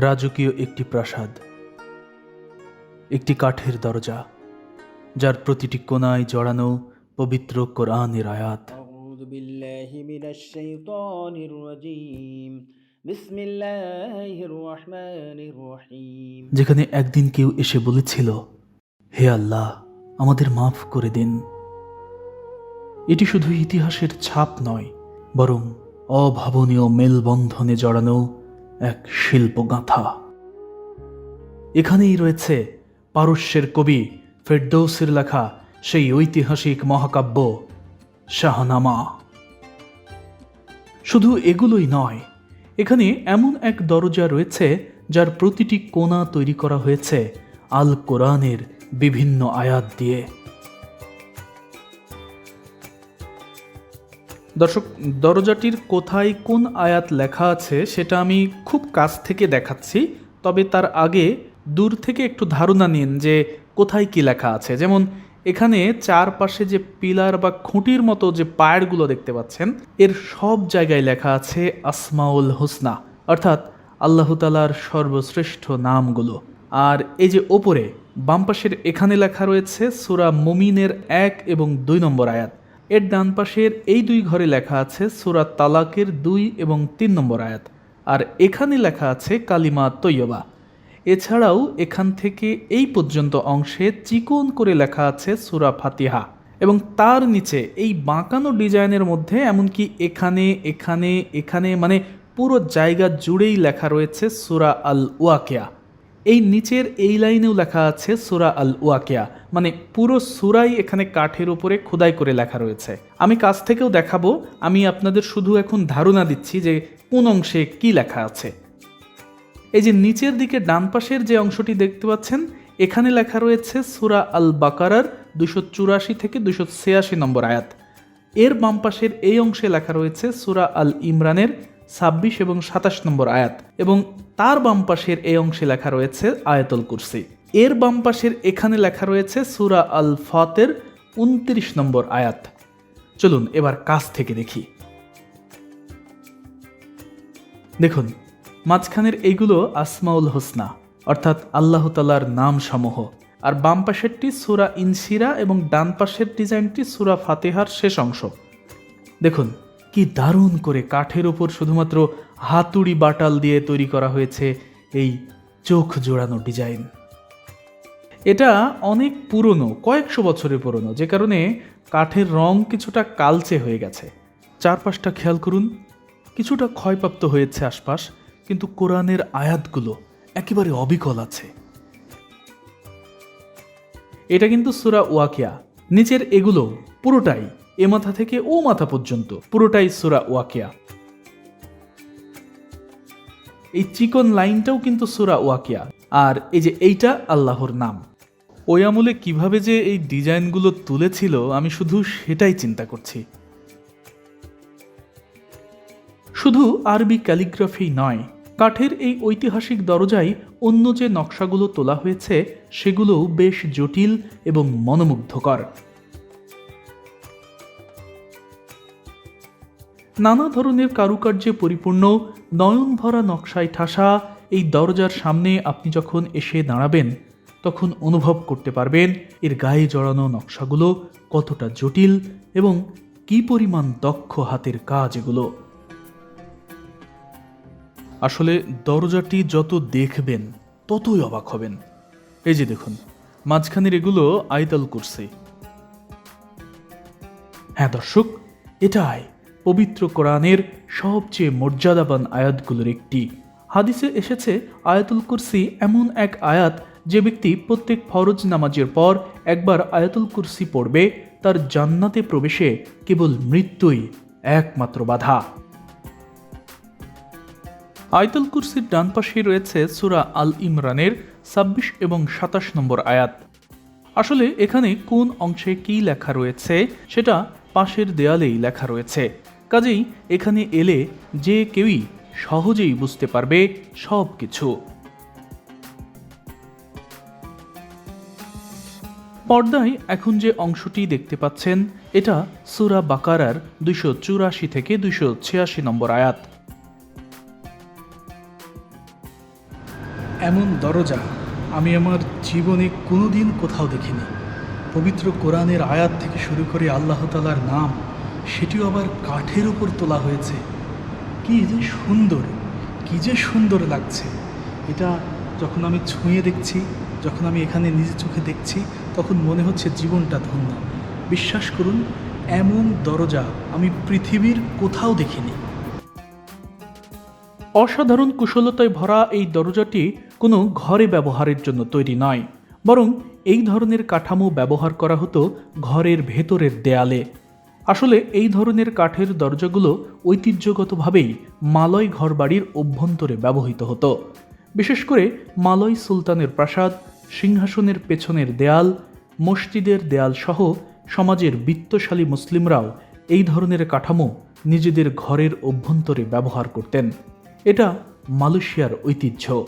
রাজকীয় একটি প্রাসাদ একটি কাঠের দরজা যার প্রতিটি কোনায় জড়ানো পবিত্র কোরআনের আয়াত। যেখানে একদিন কেউ এসে বলেছিল হে আল্লাহ আমাদের মাফ করে দিন। এটি শুধু ইতিহাসের ছাপ নয় বরং অভাবনীয় মেলবন্ধনে জড়ানো এক শিল্পগাথা। এখানেই রয়েছে পারস্যের কবি ফেরদৌসের লেখা সেই ঐতিহাসিক মহাকাব্য শাহনামা। শুধু এগুলোই নয়, এখানে এমন এক দরজা রয়েছে যার প্রতিটি কোণা তৈরি করা হয়েছে আল কোরআনের বিভিন্ন আয়াত দিয়ে। দর্শক, দরজাটির কোথায় কোন আয়াত লেখা আছে সেটা আমি খুব কাছ থেকে দেখাচ্ছি, তবে তার আগে দূর থেকে একটু ধারণা নিন যে কোথায় কি লেখা আছে। যেমন, এখানে চারপাশে যে পিলার বা খুঁটির মতো যে পায়ারগুলো দেখতে পাচ্ছেন, এর সব জায়গায় লেখা আছে আসমাউল হোসনা, অর্থাৎ আল্লাহ তালার সর্বশ্রেষ্ঠ নামগুলো। আর এই যে ওপরে, বাম পাশের এখানে লেখা রয়েছে সুরা মুমিনের এক এবং দুই নম্বর আয়াত। এর ডান পাশের এই দুই ঘরে লেখা আছে সুরা তালাকের দুই এবং তিন নম্বর আয়াত। আর এখানে লেখা আছে কালিমা তৈয়বা। এছাড়াও এখান থেকে এই পর্যন্ত অংশে চিকন করে লেখা আছে সুরা ফাতিহা। এবং তার নিচে এই বাঁকানো ডিজাইনের মধ্যে এমনকি এখানে এখানে এখানে মানে পুরো জায়গা জুড়েই লেখা রয়েছে সুরা আল ওয়াকিয়া এই নিচের এই লাইনেও লেখা আছে সুরা আল ওয়াকিয়া মানে পুরো সুরাই এখানে কাঠের উপরে খোদাই করে লেখা রয়েছে। আমি কাছ থেকেও দেখাবো, আমি আপনাদের শুধু এখন ধারণা দিচ্ছি যে কোন অংশে কি লেখা আছে। এই যে নিচের দিকে ডান পাশের যে অংশটি দেখতে পাচ্ছেন, এখানে লেখা রয়েছে সুরা আল বাকারার দুশো চুরাশি থেকে দুশো ছিয়াশি নম্বর আয়াত। এর বাম পাশের এই অংশে লেখা রয়েছে সুরা আল ইমরানের ছাব্বিশ এবং সাতাশ নম্বর আয়াত। এবং তার বাম পাশের এই অংশে লেখা রয়েছে আয়াতুল কুরসি। এর বাম পাশের এখানে লেখা রয়েছে সুরা আল ফতের উনত্রিশ নম্বর আয়াত। চলুন এবার কাছ থেকে দেখি। দেখুন, মাঝখানের এইগুলো আসমাউল হোসনা, অর্থাৎ আল্লাহ তালার নাম সমূহ আর বাম পাশেরটি সুরা ইনসিরা এবং ডান পাশের ডিজাইনটি সুরা ফাতেহার শেষ অংশ। দেখুন কি দারুণ করে কাঠের ওপর শুধুমাত্র হাতুড়ি বাটাল দিয়ে তৈরি করা হয়েছে এই চোখ জোড়ানো ডিজাইন। এটা অনেক পুরনো, কয়েকশো বছরের পুরনো, যে কারণে কাঠের রং কিছুটা কালচে হয়ে গেছে। চারপাশটা খেয়াল করুন, কিছুটা ক্ষয়প্রাপ্ত হয়েছে আশপাশ, কিন্তু কোরআনের আয়াতগুলো একেবারে অবিকল আছে। এটা কিন্তু সুরা ওয়াকিয়া, নিচের এগুলো পুরোটাই এ মাথা থেকে ও মাথা পর্যন্ত। পুরোটাই সুরা ওয়াকিয়া। এই চিকন লাইনটাও কিন্তু সুরা ওয়াকিয়া। আর এই যে এইটা আল্লাহর নাম। ওই আমলে কীভাবে যে এই ডিজাইনগুলো তুলেছিল, আমি শুধু সেটাই চিন্তা করছি। শুধু আরবি ক্যালিগ্রাফি নয়, কাঠের এই ঐতিহাসিক দরজায় অন্য যে নকশাগুলো তোলা হয়েছে, সেগুলোও বেশ জটিল এবং মনোমুগ্ধকর। নানা ধরনের কারুকার্যে পরিপূর্ণ, নয়নভরা নকশায় ঠাসা এই দরজার সামনে আপনি যখন এসে দাঁড়াবেন, তখন অনুভব করতে পারবেন এর গায়ে জড়ানো নকশাগুলো কতটা জটিল এবং কি পরিমাণ দক্ষ হাতের কাজ এগুলো। আসলে দরজাটি যত দেখবেন, ততই অবাক হবেন। এই যে দেখুন, মাঝখানের এগুলো আয়তাল করছে হ্যাঁ দর্শক, এটাই। পবিত্র কোরআনের সবচেয়ে মর্যাদাবান আয়াতগুলোর একটি। হাদিসে এসেছে, আয়াতুল কুরসি এমন এক আয়াত যে ব্যক্তি প্রত্যেক ফরজ নামাজের পর একবার আয়াতুল কুরসি পড়বে, তার জান্নাতে প্রবেশে কেবল মৃত্যুই একমাত্র বাধা। আয়তুল কুরসির ডান পাশে রয়েছে সুরা আল ইমরানের ছাব্বিশ এবং সাতাশ নম্বর আয়াত। আসলে এখানে কোন অংশে কি লেখা রয়েছে, সেটা পাশের দেয়ালেই লেখা রয়েছে। কাজেই এখানে এলে যে কেউই সহজেই বুঝতে পারবে সব কিছু। পর্দায় এখন যে অংশটি দেখতে পাচ্ছেন, এটা সুরা বাকারার দুইশো চুরাশি থেকে দুইশো ছিয়াশি নম্বর আয়াত। এমন দরজা আমি আমার জীবনে কোনোদিন কোথাও দেখিনি। পবিত্র কোরআনের আয়াত থেকে শুরু করে আল্লাহ তালার নাম সেটিও আবার কাঠের উপর তোলা হয়েছে। কি যে সুন্দর, কি যে সুন্দর লাগছে। এটা যখন আমি ছুঁয়ে দেখছি, যখন আমি এখানে নিজের চোখে দেখছি, তখন মনে হচ্ছে জীবনটা ধন্য। বিশ্বাস করুন, এমন দরজা আমি পৃথিবীর কোথাও দেখিনি। অসাধারণ কুশলতায় ভরা এই দরজাটি কোনো ঘরে ব্যবহারের জন্য তৈরি নয়, বরং এই ধরনের কাঠামো ব্যবহার করা হতো ঘরের ভেতরের দেয়ালে। আসলে এই ধরনের কাঠের দরজাগুলো ঐতিহ্যগতভাবেই মালয় ঘরবাড়ির অভ্যন্তরে ব্যবহৃত হতো। বিশেষ করে মালয় সুলতানের প্রাসাদ, সিংহাসনের পেছনের দেয়াল, মসজিদের দেয়াল সহ সমাজের বিত্তশালী মুসলিমরাও এই ধরনের কাঠামো নিজেদের ঘরের অভ্যন্তরে ব্যবহার করতেন। এটা মালয়েশিয়ার ঐতিহ্য।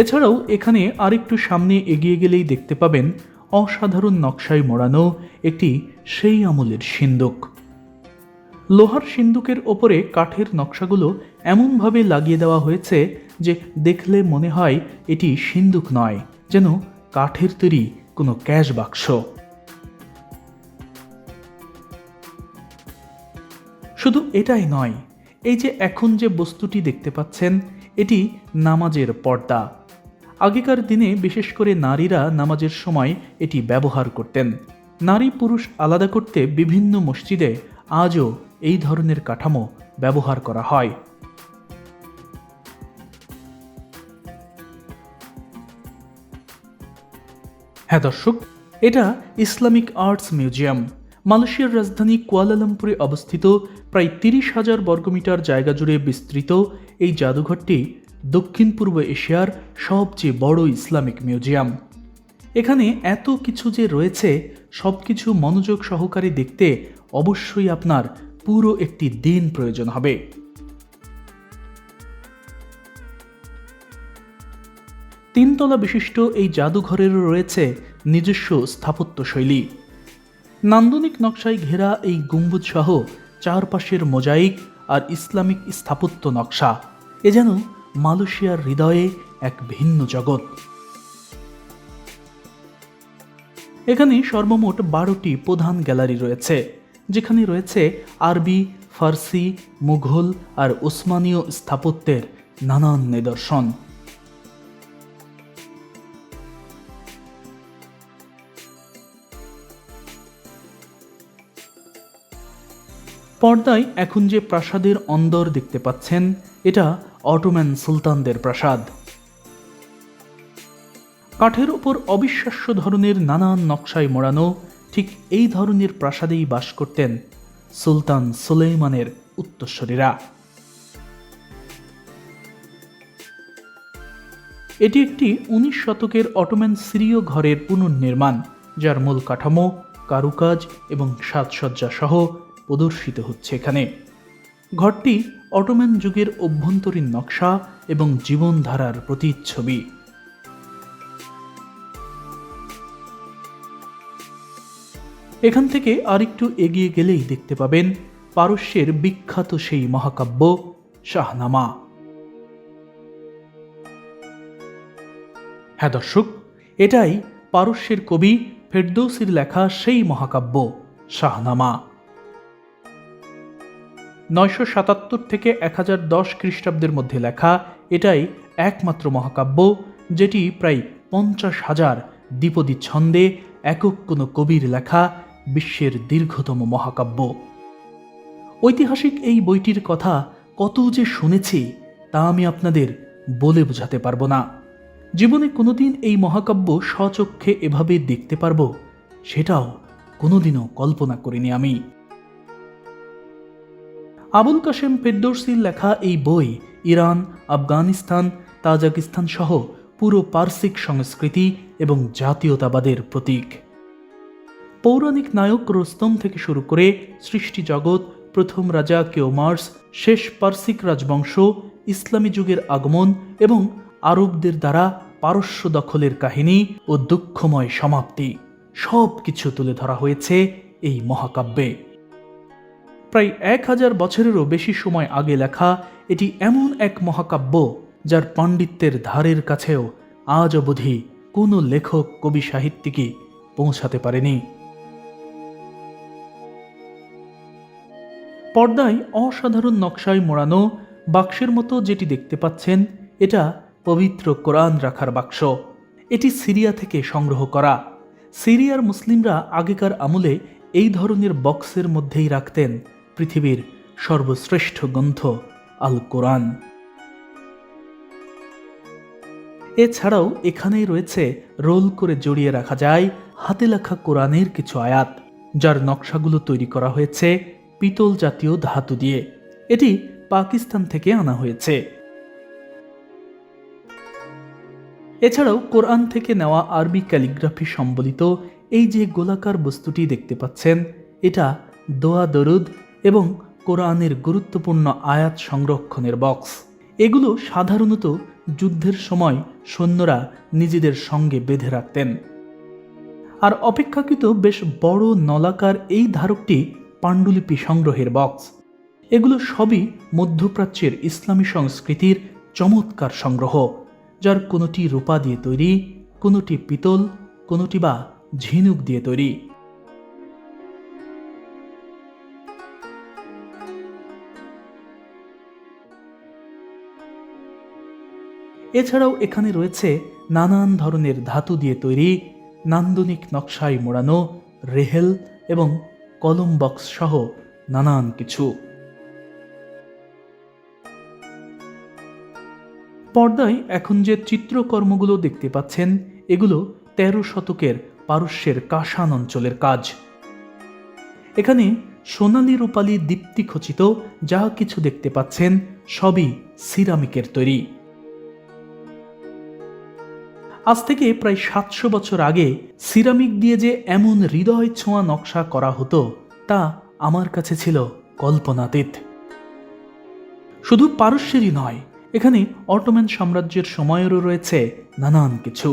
এছাড়াও এখানে আরেকটু সামনে এগিয়ে গেলেই দেখতে পাবেন অসাধারণ নকশায় মোড়ানো একটি সেই আমলের সিন্দুক। লোহার সিন্দুকের ওপরে কাঠের নকশাগুলো এমনভাবে লাগিয়ে দেওয়া হয়েছে যে দেখলে মনে হয় এটি সিন্দুক নয়, যেন কাঠের তৈরি কোনো ক্যাশ বাক্স। শুধু এটাই নয়, এই যে এখন যে বস্তুটি দেখতে পাচ্ছেন, এটি নামাজের পর্দা। আগেকার দিনে বিশেষ করে নারীরা নামাজের সময় এটি ব্যবহার করতেন। নারী পুরুষ আলাদা করতে বিভিন্ন মসজিদে আজও এই ধরনের কাঠামো ব্যবহার করা হয়। হ্যাঁ দর্শক, এটা ইসলামিক আর্টস মিউজিয়াম। মালয়েশিয়ার রাজধানী কুয়ালালামপুরে অবস্থিত প্রায় তিরিশ হাজার বর্গমিটার জায়গা জুড়ে বিস্তৃত এই জাদুঘরটি দক্ষিণ পূর্ব এশিয়ার সবচেয়ে বড় ইসলামিক মিউজিয়াম। এখানে এত কিছু যে রয়েছে সব কিছু মনোযোগ সহকারে দেখতে অবশ্যই আপনার পুরো একটি দিন প্রয়োজন হবে। তিনতলা বিশিষ্ট এই জাদুঘরেরও রয়েছে নিজস্ব স্থাপত্যশৈলী। নান্দনিক নকশায় ঘেরা এই গম্বুজ সহ চারপাশের মোজাইক আর ইসলামিক স্থাপত্য নকশা। এ যেন মালয়েশিয়ার হৃদয়ে এক ভিন্ন জগৎ। এখানে সর্বমোট বারোটি প্রধান গ্যালারি রয়েছে, যেখানে রয়েছে আরবি, ফার্সি, মুঘল আর ওসমানীয় স্থাপত্যের নানান নিদর্শন। পর্দায় এখন যে প্রাসাদের অন্দর দেখতে পাচ্ছেন, এটা অটোম্যান সুলতানদের প্রাসাদ। কাঠের ওপর অবিশ্বাস্য ধরনের নানান নকশায় মোড়ানো ঠিক এই ধরনের প্রাসাদেই বাস করতেন সুলতান সুলেইমানের উত্তরসূরিরা। এটি একটি উনিশ শতকের অটোম্যান সিরীয় ঘরের পুনর্নির্মাণ, যার মূল কাঠামো, কারুকাজ এবং সাজসজ্জা সহ প্রদর্শিত হচ্ছে এখানে। ঘরটি অটোম্যান যুগের অভ্যন্তরীণ নকশা এবং জীবনধারার প্রতিচ্ছবি। এখান থেকে আরেকটু এগিয়ে গেলেই দেখতে পাবেন পারস্যের বিখ্যাত সেই মহাকাব্য, শাহনামা। হ্যাঁ দর্শক, এটাই পারস্যের কবি ফেরদৌসির লেখা সেই মহাকাব্য, শাহনামা। নয়শো সাতাত্তর থেকে এক হাজার দশ খ্রিস্টাব্দের মধ্যে লেখা এটাই একমাত্র মহাকাব্য, যেটি প্রায় পঞ্চাশ হাজার দ্বিপদী ছন্দে একক কোনো কবির লেখা বিশ্বের দীর্ঘতম মহাকাব্য। ঐতিহাসিক এই বইটির কথা কত যে শুনেছি, তা আমি আপনাদের বলে বোঝাতে পারব না। জীবনে কোনোদিন এই মহাকাব্য স্বচক্ষে এভাবে দেখতে পারব, সেটাও কোনোদিনও কল্পনা করিনি আমি। আবুল কাশেম ফেরদৌসির লেখা এই বই ইরান, আফগানিস্তান, তাজাকিস্তান সহ পুরো পার্সিক সংস্কৃতি এবং জাতীয়তাবাদের প্রতীক। পৌরাণিক নায়ক রোস্তম থেকে শুরু করে সৃষ্টি জগৎ, প্রথম রাজা কেওমার্স, শেষ পার্সিক রাজবংশ, ইসলামী যুগের আগমন এবং আরবদের দ্বারা পারস্য দখলের কাহিনী ও দুঃখময় সমাপ্তি সব কিছু তুলে ধরা হয়েছে এই মহাকাব্যে। প্রায় এক হাজার বছরেরও বেশি সময় আগে লেখা এটি এমন এক মহাকাব্য যার পাণ্ডিত্যের ধারের কাছেও আজ অবধি কোনো লেখক, কবি, সাহিত্যিকই পৌঁছাতে পারেনি। পর্দায় অসাধারণ নকশায় মোড়ানো বাক্সের মতো যেটি দেখতে পাচ্ছেন, এটা পবিত্র কোরআন রাখার বাক্স। এটি সিরিয়া থেকে সংগ্রহ করা। সিরিয়ার মুসলিমরা আগেকার আমলে এই ধরনের বক্সের মধ্যেই রাখতেন। পৃথিবীর সর্বশ্রেষ্ঠ গ্রন্থ আল কোরআন এছাড়াও এখানেই রয়েছে রোল করে জড়িয়ে রাখা যায় হাতে লেখা কোরআনের কিছু আয়াত, যার নকশাগুলো তৈরি করা হয়েছে পিতল জাতীয় ধাতু দিয়ে। এটি পাকিস্তান থেকে আনা হয়েছে। এছাড়াও কোরআন থেকে নেওয়া আরবি ক্যালিগ্রাফি সম্বলিত এই যে গোলাকার বস্তুটি দেখতে পাচ্ছেন, এটা দোয়া দরুদ এবং কোরআনের গুরুত্বপূর্ণ আয়াত সংরক্ষণের বক্স। এগুলো সাধারণত যুদ্ধের সময় সৈন্যরা নিজেদের সঙ্গে বেঁধে রাখতেন। আর অপেক্ষাকৃত বেশ বড় নলাকার এই ধারকটি পাণ্ডুলিপি সংগ্রহের বক্স। এগুলো সবই মধ্যপ্রাচ্যের ইসলামী সংস্কৃতির চমৎকার সংগ্রহ, যার কোনোটি রূপা দিয়ে তৈরি, কোনোটি পিতল, কোনোটি বা ঝিনুক দিয়ে তৈরি। এছাড়াও এখানে রয়েছে নানান ধরনের ধাতু দিয়ে তৈরি, নান্দনিক নকশায় মোড়ানো, রেহেল এবং কলম বক্স সহ নানান কিছু। পর্দায় এখন যে চিত্রকর্মগুলো দেখতে পাচ্ছেন, এগুলো তেরো শতকের পারস্যের কাশান অঞ্চলের কাজ। এখানে সোনালি রূপালি দীপ্তি খচিত যা কিছু দেখতে পাচ্ছেন, সবই সিরামিকের তৈরি। আজ থেকে প্রায় সাতশো বছর আগে সিরামিক দিয়ে যে এমন হৃদয় ছোঁয়া নকশা করা হতো, তা আমার কাছে ছিল কল্পনাতীত। শুধু পারস্যেরই নয়, এখানে অটোম্যান সাম্রাজ্যের সময়েরও রয়েছে নানান কিছু।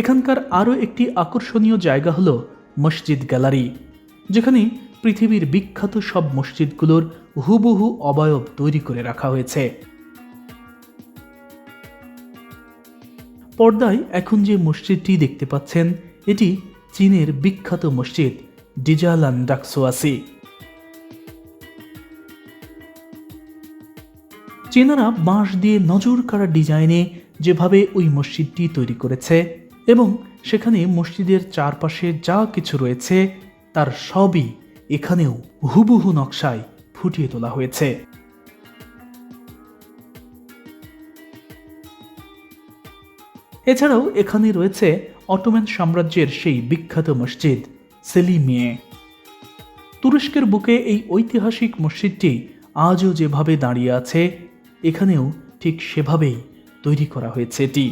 এখানকার আরও একটি আকর্ষণীয় জায়গা হল মসজিদ গ্যালারি, যেখানে পৃথিবীর বিখ্যাত সব মসজিদগুলোর হুবহু অবয়ব তৈরি করে রাখা হয়েছে। পর্দায় এখন যে মসজিদটি দেখতে পাচ্ছেন, এটি চীনের বিখ্যাত মসজিদ ডিজালান ডাকসোয়াসি। চীনারা বাঁশ দিয়ে নজর কাড়া ডিজাইনে যেভাবে ওই মসজিদটি তৈরি করেছে এবং সেখানে মসজিদের চারপাশে যা কিছু রয়েছে, তার সবই এখানেও হুবহু নকশায় ফুটিয়ে তোলা হয়েছে। এছাড়াও এখানে রয়েছে অটোম্যান সাম্রাজ্যের সেই বিখ্যাত মসজিদ, সেলিমিয়ে। তুরস্কের বুকে এই ঐতিহাসিক মসজিদটি আজও যেভাবে দাঁড়িয়ে আছে, এখানেও ঠিক সেভাবেই তৈরি করা হয়েছে এটি।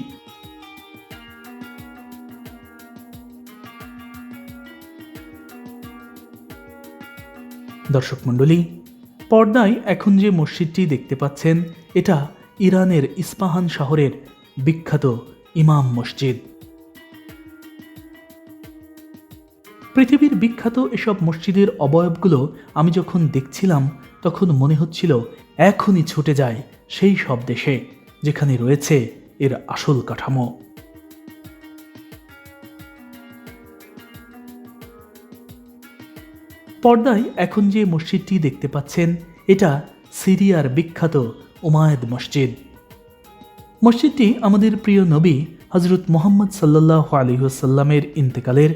দর্শক মণ্ডলী পর্দায় এখন যে মসজিদটি দেখতে পাচ্ছেন, এটা ইরানের ইস্পাহান শহরের বিখ্যাত ইমাম মসজিদ। পৃথিবীর বিখ্যাত এসব মসজিদের অবয়বগুলো আমি যখন দেখছিলাম, তখন মনে হচ্ছিল এখনই ছুটে যায় সেই সব দেশে, যেখানে রয়েছে এর আসল কাঠামো। পর্দায় এখন যে মসজিদটি দেখতে পাচ্ছেন, এটা সিরিয়ার বিখ্যাত ওমায়দ মসজিদ। মসজিদটি আমাদের প্রিয় নবী হজরত মোহাম্মদ সাল্লাহ আলহিহসাল্লামের ইন্তেকালের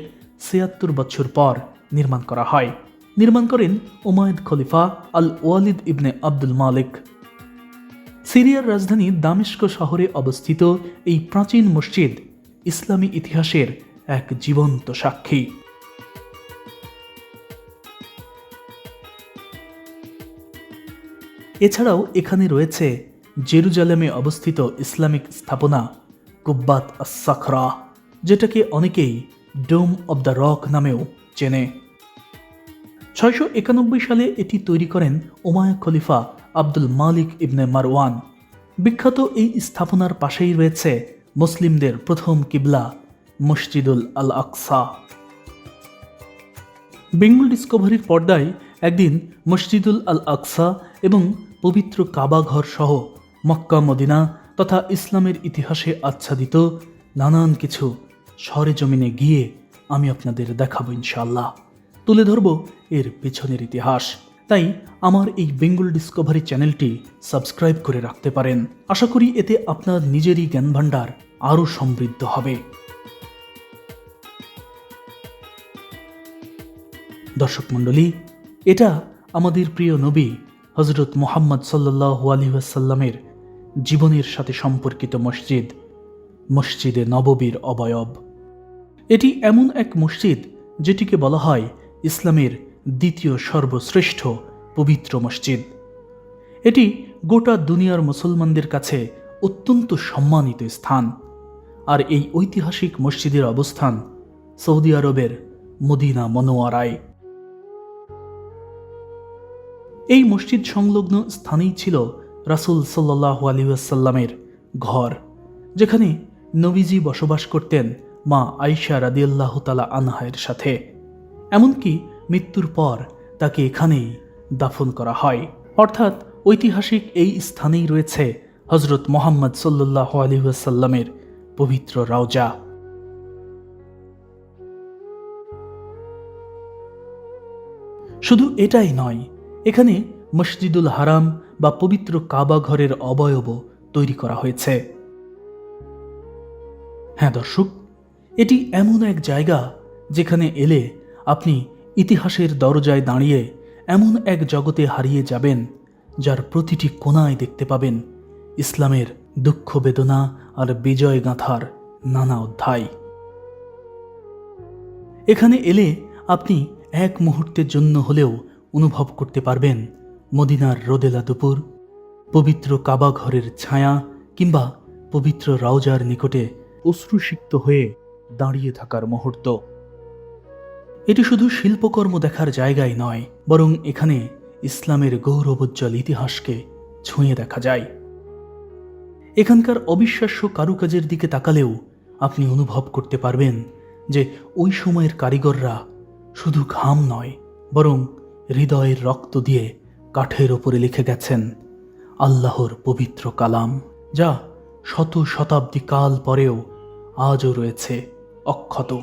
ছিয়াত্তর বছর পর নির্মাণ করা হয়। নির্মাণ করেন ওমায়দ খলিফা আল ওয়ালিদ ইবনে আব্দুল মালিক। সিরিয়ার রাজধানী দামেস্ক শহরে অবস্থিত এই প্রাচীন মসজিদ ইসলামী ইতিহাসের এক জীবন্ত সাক্ষী। এছাড়াও এখানে রয়েছে জেরুজালেমে অবস্থিত ইসলামিক স্থাপনা কুব্বাত আসাখরা যেটাকে অনেকেই ডোম অব দ্য রক নামেও চেনে। ছয়শো একানব্বই সালে এটি তৈরি করেন ওমায়া খলিফা আব্দুল মালিক ইবনে মারওয়ান। বিখ্যাত এই স্থাপনার পাশেই রয়েছে মুসলিমদের প্রথম কিবলা, মসজিদুল আল আকসা বেঙ্গল ডিসকভারির পর্দায় একদিন মসজিদুল আল আকসা এবং পবিত্র কাবা ঘর সহ মক্কা, মদিনা তথা ইসলামের ইতিহাসে আচ্ছাদিত নানান কিছু সরেজমিনে গিয়ে আমি আপনাদের দেখাবো ইনশাল্লাহ তুলে ধরব এর পেছনের ইতিহাস। তাই আমার এই বেঙ্গল ডিসকভারি চ্যানেলটি সাবস্ক্রাইব করে রাখতে পারেন। আশা করি এতে আপনার নিজেরই জ্ঞান ভাণ্ডার আরও সমৃদ্ধ হবে। দর্শক মণ্ডলী, এটা আমাদের প্রিয় নবী হজরত মোহাম্মদ সাল্লাহ আলহিহাসাল্লামের জীবনের সাথে সম্পর্কিত মসজিদ, মসজিদে নববীর অবয়ব। এটি এমন এক মসজিদ যেটিকে বলা হয় ইসলামের দ্বিতীয় সর্বশ্রেষ্ঠ পবিত্র মসজিদ। এটি গোটা দুনিয়ার মুসলমানদের কাছে অত্যন্ত সম্মানিত স্থান। আর এই ঐতিহাসিক মসজিদের অবস্থান সৌদি আরবের মদিনা মনোয়ারায়। এই মসজিদ সংলগ্ন স্থানেই ছিল রাসুল সাল্লাহ আলিউসাল্লামের ঘর, যেখানে নবীজি বসবাস করতেন মা আইসা রাদিয়াল্লাহ তালা আনহায়ের সাথে। এমনকি মৃত্যুর পর তাকে এখানেই দাফন করা হয়। অর্থাৎ ঐতিহাসিক এই স্থানেই রয়েছে হজরত মোহাম্মদ সাল্লাহ আলিউসাল্লামের পবিত্র রাওজা। শুধু এটাই নয় এখানে মসজিদুল হারাম বা পবিত্র কাবা ঘরের অবয়ব তৈরি করা হয়েছে। হ্যাঁ দর্শক, এটি এমন এক জায়গা যেখানে এলে আপনি ইতিহাসের দরজায় দাঁড়িয়ে এমন এক জগতে হারিয়ে যাবেন, যার প্রতিটি কোনায় দেখতে পাবেন ইসলামের দুঃখ বেদনা আর বিজয় গাঁথার নানা অধ্যায়। এখানে এলে আপনি এক মুহূর্তের জন্য হলেও অনুভব করতে পারবেন মদিনার রোদেলা দুপুর পবিত্র কাবা ঘরের ছায়া কিংবা পবিত্র রাউজার নিকটে অশ্রুসিক্ত হয়ে দাঁড়িয়ে থাকার মুহূর্ত। এটি শুধু শিল্পকর্ম দেখার জায়গায় নয়, বরং এখানে ইসলামের গৌরবোজ্জ্বল ইতিহাসকে ছুঁয়ে দেখা যায়। এখানকার অবিশ্বাস্য কারুকাজের দিকে তাকালেও আপনি অনুভব করতে পারবেন যে ওই সময়ের কারিগররা শুধু ঘাম নয়, বরং হৃদয়ের রক্ত দিয়ে কাঠের ওপরে লিখে গেছেন, আল্লাহর পবিত্র কালাম, যা শত শতাব্দী কাল পরেও আজও রয়েছে অক্ষত।